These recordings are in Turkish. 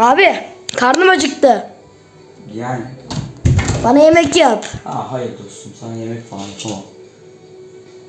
Abi karnım acıktı. Yani. Bana yemek yap. Aa hayır dostum sana yemek falan yapamam.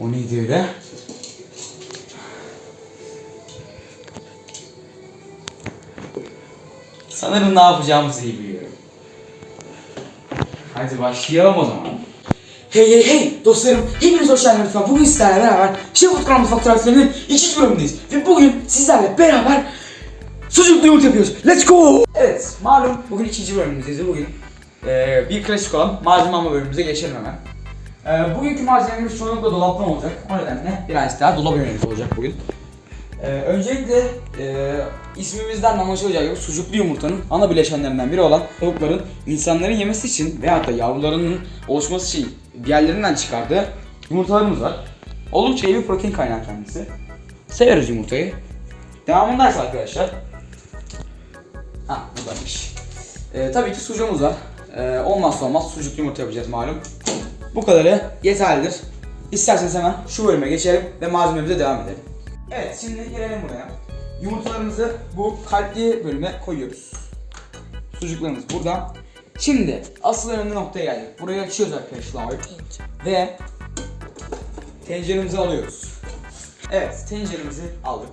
O neydi öyle? Sanırım ne yapacağımızı iyi biliyorum. Hadi başlayalım o zaman. Hey hey hey dostlarım hepiniz hoş geldiniz lütfen. Bugün sizlerle beraber Şef Utkan Mutfak tariflerinin ikinci bölümündeyiz. Ve bugün sizlerle beraber sucuklu yumurta yapıyoruz. Let's go! Evet malum bugün ikinci bölümümüzdeyiz. Bugün eee, bir klasik olan malzeme alma bölümümüze geçelim hemen. Eee bugünkü malzemelerimiz çoğunlukla dolaptan olacak. O nedenle birazcık daha dolaba yönelik olacak bugün. Ee, öncelikle e, ismimizden anlaşılacağı gibi sucuklu yumurtanın ana bileşenlerinden biri olan tavukların insanların yemesi için veyahut da yavrularının oluşması için diğerlerinden çıkardığı yumurtalarımız var. Oldukça iyi bir protein kaynağı kendisi. Severiz yumurtayı. Devamındaysa arkadaşlar. Ha buradaymış. Ee, tabii ki sucuğumuz var. Ee, olmazsa olmaz sucuklu yumurta yapacağız malum. Bu kadarı yeterlidir. İsterseniz hemen şu bölüme geçelim ve malzememize devam edelim. Evet şimdi gelelim buraya. Yumurtalarımızı bu kalpli bölüme koyuyoruz. Sucuklarımız burada. Şimdi asıl önemli noktaya geldik. Burayı açıyoruz arkadaşlar. Ve tenceremizi alıyoruz. Evet tenceremizi aldık.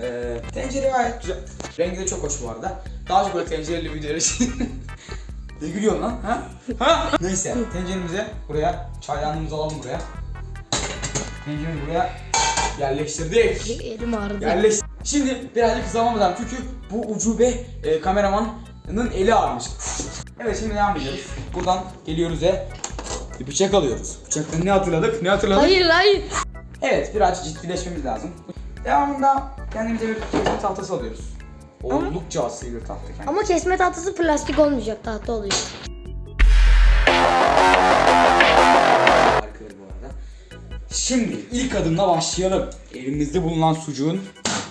Ee, tencere gayet güzel. Rengi de çok hoş bu arada. Daha çok böyle tencereli videolar için. ne gülüyorsun lan? Ha? Ha? Neyse tenceremizi buraya, çaydanlığımızı alalım buraya. Tenceremizi buraya yerleştirdik. Elim ağrıdı. Yerleş. Şimdi birazcık hızlamamız lazım çünkü bu ucube e, kameramanın eli ağrımış. Evet şimdi devam ediyoruz. Buradan geliyoruz ve bir bıçak alıyoruz. Bıçaktan ne hatırladık? Ne hatırladık? Hayır hayır. Evet biraz ciddileşmemiz lazım. Devamında kendimize bir kesme tahtası alıyoruz. Oldukça asil bir tahta kendisi. Ama kesme tahtası plastik olmayacak tahta oluyor. Harikadır bu arada. Şimdi ilk adımla başlayalım. Elimizde bulunan sucuğun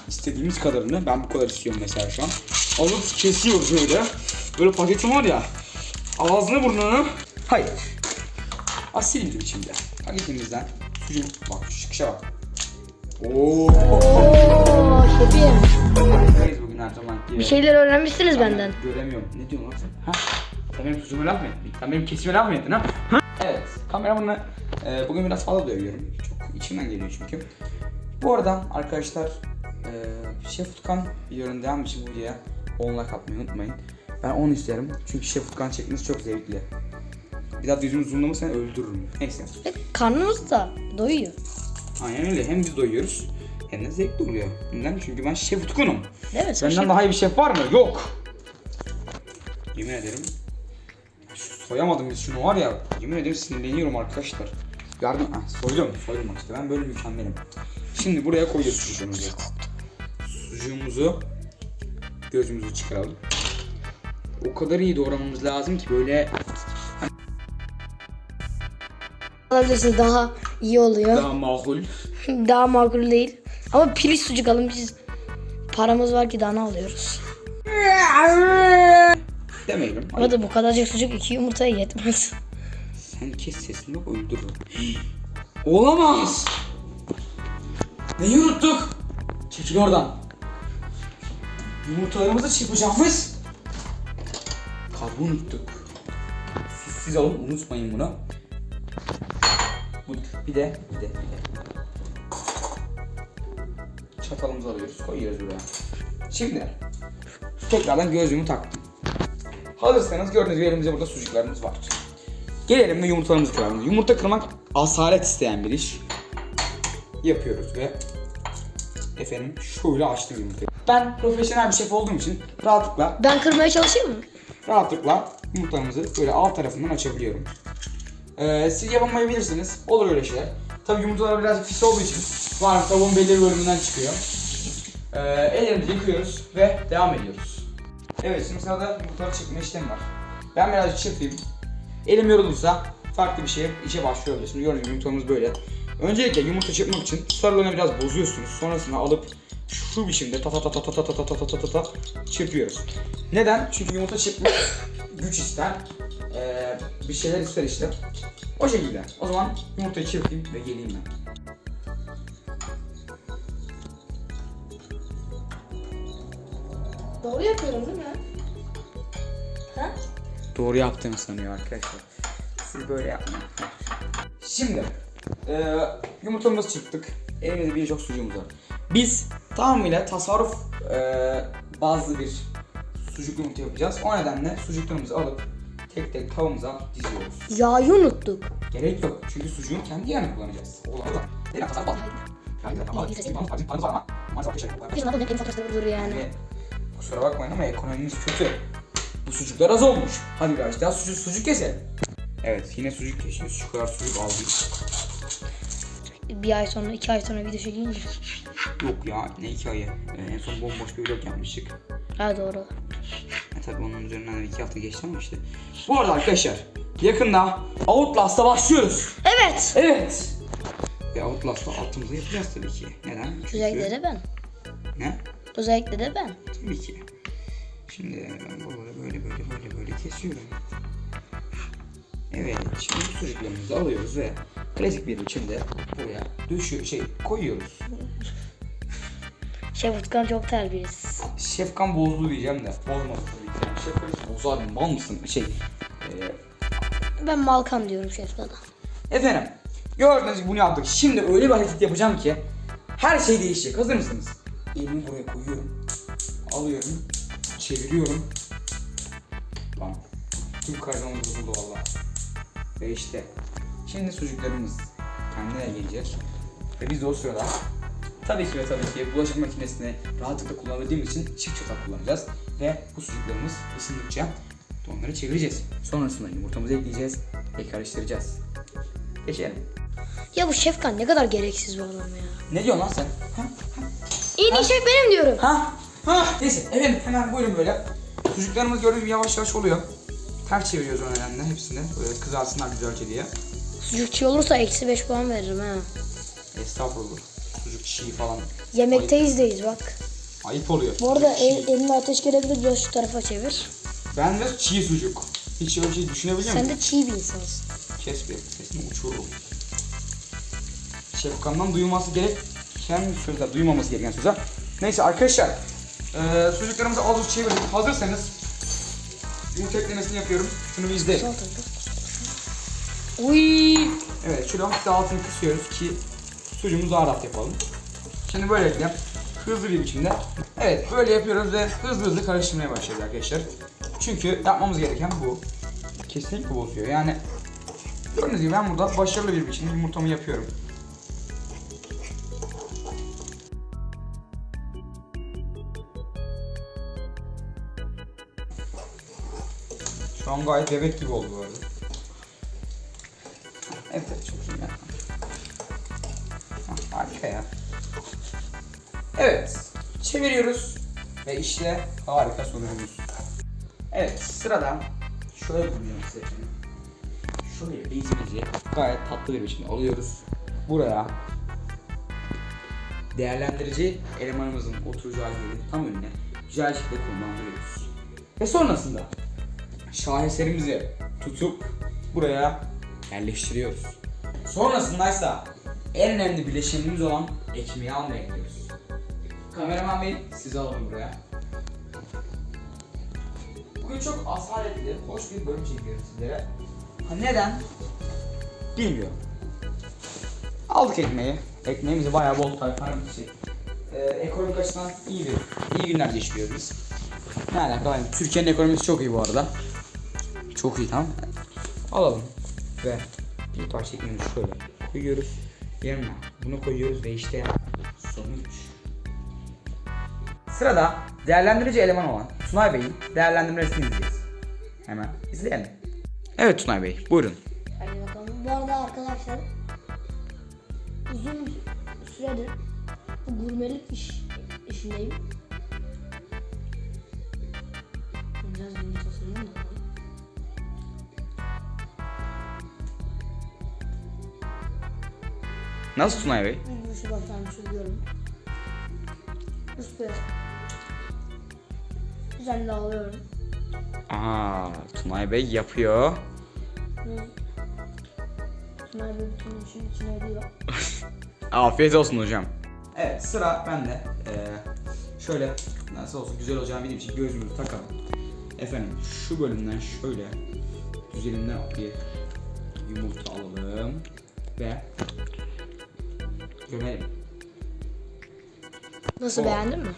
istediğimiz kadarını, ben bu kadar istiyorum mesela şu an. Alıp kesiyoruz böyle. Böyle paketim var ya. Ağzını burnunu. Hayır. Asil bir biçimde. Paketimizden sucuk. Bak şu çıkışa bak. Oo. Oo şefim. Bugün her zaman. Bir şeyler öğrenmişsiniz benden. Göremiyorum. Ne diyorsun lan sen? Ha? Sen benim sucuğuma laf mı ettin? Sen benim kesime laf mı ettin ha? ha? Evet. Kameramanı e, bugün biraz fazla dövüyorum. Çok içimden geliyor çünkü. Bu arada arkadaşlar e, Şef Utkan videonun devam için bu videoya 10 like atmayı unutmayın. Ben 10 isterim. Çünkü Şef Utkan çekmesi çok zevkli. Bir daha yüzümün zoomlama seni öldürürüm. Neyse. Ve karnımız da doyuyor. Aynen öyle. Hem biz doyuyoruz hem de zevkli oluyor. Neden? Çünkü ben Şef Utkan'ım. Değil mi? Sen Benden şef- daha iyi bir şef var mı? Yok. Yemin ederim. Şu soyamadım biz şunu var ya. Yemin ederim sinirleniyorum arkadaşlar. Yardım. Ha, soydum. Soydum bak işte. Ben böyle mükemmelim. Şimdi buraya koyuyoruz sucuğumuzu. Sucuğumuzu gözümüzü çıkaralım. O kadar iyi doğramamız lazım ki böyle alabilirsiniz daha iyi oluyor. daha makul. Daha makul değil. Ama piliç sucuk alın biz. Paramız var ki daha ne alıyoruz? Demeyelim. Ama da bu kadarcık sucuk iki yumurtaya yetmez. Sen kes sesini bak öldürürüm. Olamaz. Neyi unuttuk? Çekil oradan. Yumurtalarımızı çırpacağımız kabı unuttuk. Siz, siz olun unutmayın bunu. Bu, bir de bir de bir de. Çatalımızı alıyoruz koyuyoruz buraya. Şimdi tekrardan gözlüğümü taktım. Hazırsanız gördüğünüz gibi elimizde burada sucuklarımız var. Gelelim de yumurtalarımızı kıralım. Yumurta kırmak asalet isteyen bir iş. Yapıyoruz ve efendim şöyle açtık yumurtayı. Ben profesyonel bir şef olduğum için rahatlıkla Ben kırmaya çalışayım mı? rahatlıkla yumurtalarımızı böyle alt tarafından açabiliyorum. Ee, siz yapamayabilirsiniz. Olur öyle şeyler. Tabi yumurtalar birazcık pis olduğu için var tavuğun belli bir bölümünden çıkıyor. Ee, ellerimizi yıkıyoruz ve devam ediyoruz. Evet şimdi sırada yumurtaları çırpma işlemi var. Ben birazcık çırpayım. Elim yorulursa farklı bir şeye işe başlıyoruz. Şimdi gördüğünüz yumurtamız böyle. Öncelikle yumurta çırpmak için sarılarını biraz bozuyorsunuz. Sonrasında alıp şu biçimde ta ta ta ta ta ta ta ta ta ta ta ta çırpıyoruz. Neden? Çünkü yumurta çırpmak güç ister. Ee, bir şeyler ister işte. O şekilde. O zaman yumurtayı çırpayım ve geleyim ben. Doğru yapıyorum değil mi? Ha? Doğru yaptığını sanıyor arkadaşlar. Siz böyle yapmayın. Şimdi e, yumurtamızı çıktık. Elimizde birçok sucuğumuz var. Biz tamamıyla tasarruf e, bazlı bir sucuk yumurta yapacağız. O nedenle sucuklarımızı alıp tek tek tavamıza diziyoruz. Yağı unuttuk. Gerek yok çünkü sucuğun kendi yerini kullanacağız. Olan olan. Değil mi? Tasarruf al. Yani ama paramız paramız var ama maalesef bir şey yok. Biz bunun en faturası olur yani. Yani kusura bakmayın ama ekonomimiz kötü. Bu sucuklar az olmuş. Hadi biraz daha sucuk, sucuk keselim. Evet yine sucuk kesiyoruz. Şu kadar sucuk aldık. Bir ay sonra, iki ay sonra video çekince. Yok ya ne iki ayı. Ee, en son bomboş bir vlog yapmıştık. Ha doğru. Tabi onun üzerinden de iki hafta geçti ama işte. Bu arada arkadaşlar yakında Outlast'a başlıyoruz. Evet. Evet. Ve Outlast'ta altımızı yapacağız tabii ki. Neden? Çünkü... Özellikle de ben. Ne? Özellikle de ben. Tabii ki. Şimdi ben böyle böyle böyle böyle böyle kesiyorum. Evet, şimdi bu sucuklarımızı alıyoruz ve klasik bir biçimde buraya düşüyor, şey koyuyoruz. Şef Utkan çok terbiyesiz. Şefkan bozdu diyeceğim de bozmadı bozar mı? Mal mısın? Şey, e, Ben Malkan diyorum şefkana. efendim gördüğünüz gibi bunu yaptık. Şimdi öyle bir hareket yapacağım ki her şey değişecek. Hazır mısınız? Elimi buraya koyuyorum. Alıyorum. Çeviriyorum. Tamam. Tüm karzamız bozuldu valla. Ve işte şimdi sucuklarımız kendine gelecek. Ve biz de o sırada tabii ki ve tabii ki bulaşık makinesini rahatlıkla kullanabildiğimiz için çift çatal kullanacağız. Ve bu sucuklarımız ısındıkça onları çevireceğiz. Sonrasında yumurtamızı ekleyeceğiz ve karıştıracağız. Geçelim. Ya bu şefkan ne kadar gereksiz bir adam ya. Ne diyorsun lan sen? Ha? En iyi şef benim diyorum. Ha? Ha? Neyse efendim hemen buyurun böyle. Sucuklarımız gördüğünüz gibi yavaş yavaş oluyor. Ters çeviriyoruz o nedenle hepsini. Böyle kızarsınlar güzelce diye. Sucukçu olursa eksi 5 puan veririm ha. Estağfurullah. Sucuk çiğ falan. Yemekteyiz deyiz bak. Ayıp oluyor. Bu arada el, eline ateş gelebilir biraz şu tarafa çevir. Ben de çiğ sucuk. Hiç öyle şey düşünebiliyor Sen musun? de çiğ bir insansın. Kes bir. Sesini uçururum. Şefkan'dan duyulması gereken sözler. Duymaması gereken sözler. Neyse arkadaşlar. Eee sucuklarımızı az buz çevirdik. Hazırsanız yumurta eklemesini yapıyorum. Şunu bir izleyin. Uy. Evet şöyle hafif de altını kısıyoruz ki sucuğumuzu daha rahat yapalım. Şimdi böylelikle hızlı bir biçimde evet böyle yapıyoruz ve hızlı hızlı karıştırmaya başlıyoruz arkadaşlar. Çünkü yapmamız gereken bu. Kesinlikle bozuyor yani gördüğünüz gibi ben burada başarılı bir biçimde yumurtamı yapıyorum. Şu an gayet bebek gibi oldu bu arada. Evet çok iyi Harika ya. Evet. Çeviriyoruz. Ve işte harika sonucumuz. Evet sırada şöyle bulacağım size şimdi. Şöyle bezimizi gayet tatlı bir biçimde alıyoruz. Buraya değerlendirici elemanımızın oturacağı yeri tam önüne güzel şekilde konumlandırıyoruz. Ve sonrasında şaheserimizi tutup buraya yerleştiriyoruz. Sonrasında ise en önemli bileşenimiz olan ekmeği almaya gidiyoruz. Kameraman bey sizi alalım buraya. Bugün çok asaletli, hoş bir bölüm çekiyorum sizlere. Ha neden? Bilmiyorum. Aldık ekmeği. Ekmeğimizi bayağı bol tabii bir şey. Ee, ekonomik açıdan iyi bir, iyi günler geçiriyoruz biz. Ne alaka? Yani Türkiye'nin ekonomisi çok iyi bu arada. Çok iyi tamam. Alalım ve bir parça ekmeğimizi şöyle koyuyoruz. Yanına bunu koyuyoruz ve işte sonuç. Sırada değerlendirici eleman olan Tunay Bey'in değerlendirmesini izleyeceğiz. Hemen izleyelim. Evet Tunay Bey buyurun. Hadi bakalım. Bu arada arkadaşlar uzun süredir gurmelik iş işindeyim. Biraz yumurtasını da. Nasıl Tunay Bey? Ben şu baştan sürüyorum. Üstü. Güzel alıyorum. Aa Tunay Bey yapıyor. Bunlar bir bütün işin içine ediyor. Afiyet olsun hocam. Evet sıra bende. Ee, şöyle Nasıl olsa güzel olacağını bildiğim için gözümüzü takalım. Efendim şu bölümden şöyle üzerinden bir yumurta alalım ve gömelim. Nasıl Oh. beğendin mi?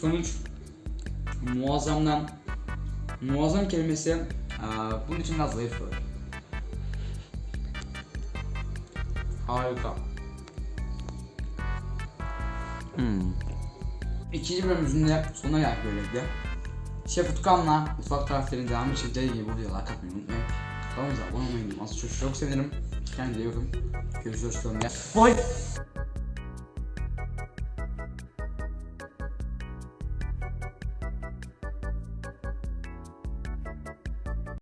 Sonuç muazzamdan muazzam kelimesi aa, bunun için biraz zayıf kalır. Harika. Hmm. İkinci bölümümüzün de sonuna geldik böylelikle. Şef Utkan'la mutfak tariflerinin devamı için dediğim gibi bu videoya like atmayı unutmayın. Kanalımıza abone olmayı unutmayın. Aslında çok, çok sevinirim. Kendinize iyi bakın. Görüşürüz. Bye.